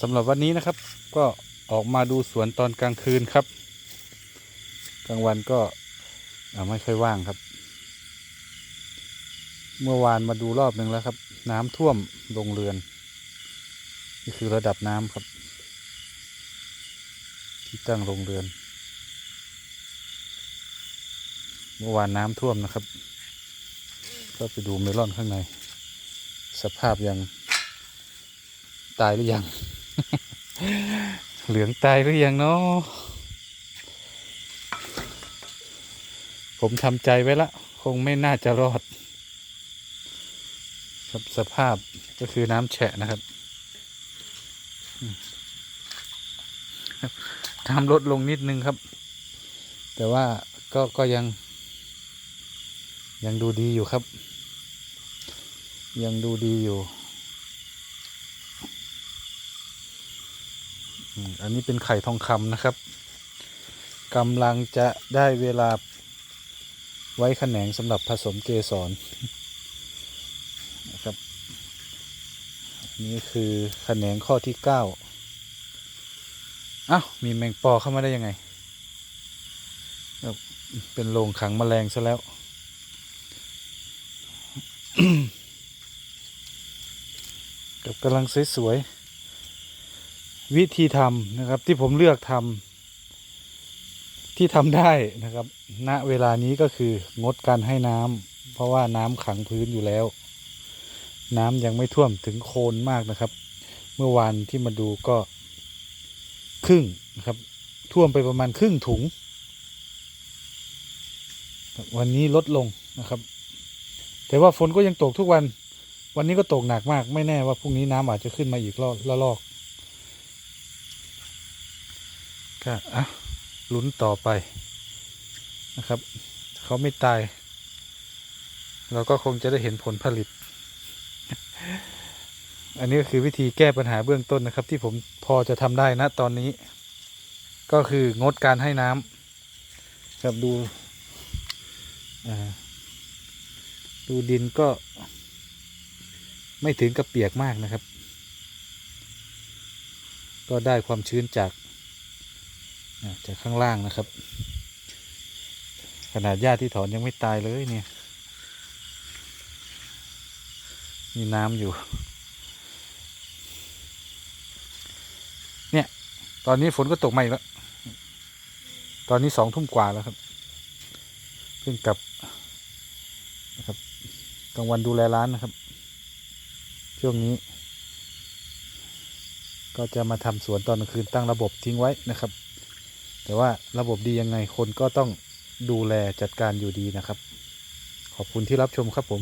สำหรับวันนี้นะครับก็ออกมาดูสวนตอนกลางคืนครับ กลางวันก็ไม่ค่อยว่างครับ เมื่อวานมาดูรอบหนึ่งแล้วครับ น้ำท่วมโรงเรือน นี่คือระดับน้ำครับ ที่ตั้งโรงเรือน เมื่อวานน้ำท่วมนะครับ ก็ไปดูเมลอนข้างใน สภาพยังตายหรือยัง เหลืองตายหรือยังเนาะผมทำใจไว้ละ คงไม่น่าจะรอดครับสภาพก็คือน้ำแฉะนะครับอืมครับน้ำลดลงนิดนึงครับ แต่ว่าก็ก็ยัง ยังดูดีอยู่ครับ ยังดูดีอยู่ อันนี้เป็นไข่ทองคำนะครับกำลังจะได้เวลาไว้แขนงสำหรับผสมเกสรนะครับนนี่คือแขนงข้อที่เก้าอ้าวมีแมงปอเข้ามาได้ยังไงครับเป็นโรงขังแมลงซะแล้วกับกำลังสวยๆ วิธีทำนะครับ ที่ผมเลือกทำที่ทำได้นะครับ ณเวลานี้ก็คืองดการให้น้ำเพราะว่าน้ำขังพื้นอยู่แล้ว น้ำยังไม่ท่วมถึงโคนมากนะครับ เมื่อวานที่มาดูก็ครึ่งนะครับ ท่วมไปประมาณครึ่งถุง วันนี้ลดลงนะครับ แต่ว่าฝนก็ยังตกทุกวัน วันนี้ก็ตกหนักมากไม่แน่ว่าพรุ่งนี้น้ำอาจจะขึ้นมาอีกรอบละลอก ก็อะลุ้นต่อไปนะครับ เขาไม่ตาย เราก็คงจะได้เห็นผลผลิต อันนี้ก็คือวิธีแก้ปัญหาเบื้องต้นนะครับ ที่ผมพอจะทำได้นะตอนนี้ ก็คืองดการให้น้ำครับดูดูดินก็ ไม่ถึงกับเปียกมากนะครับ ก็ได้ความชื้นจาก จากข้างล่างนะครับ ขนาดหญ้าที่ถอนยังไม่ตายเลยเนี่ย มีน้ำอยู่ เนี่ย ตอนนี้ฝนก็ตกมาอีกแล้ว ตอนนี้สองทุ่มกว่าแล้วครับ เพิ่งกลับนะครับกลางวันดูแลร้านนะครับ ช่วงนี้ ก็จะมาทำสวนตอนกลางคืนตั้งระบบทิ้งไว้นะครับ แต่ว่าระบบดียังไงคนก็ต้องดูแลจัดการอยู่ดีนะครับ ขอบคุณที่รับชมครับผม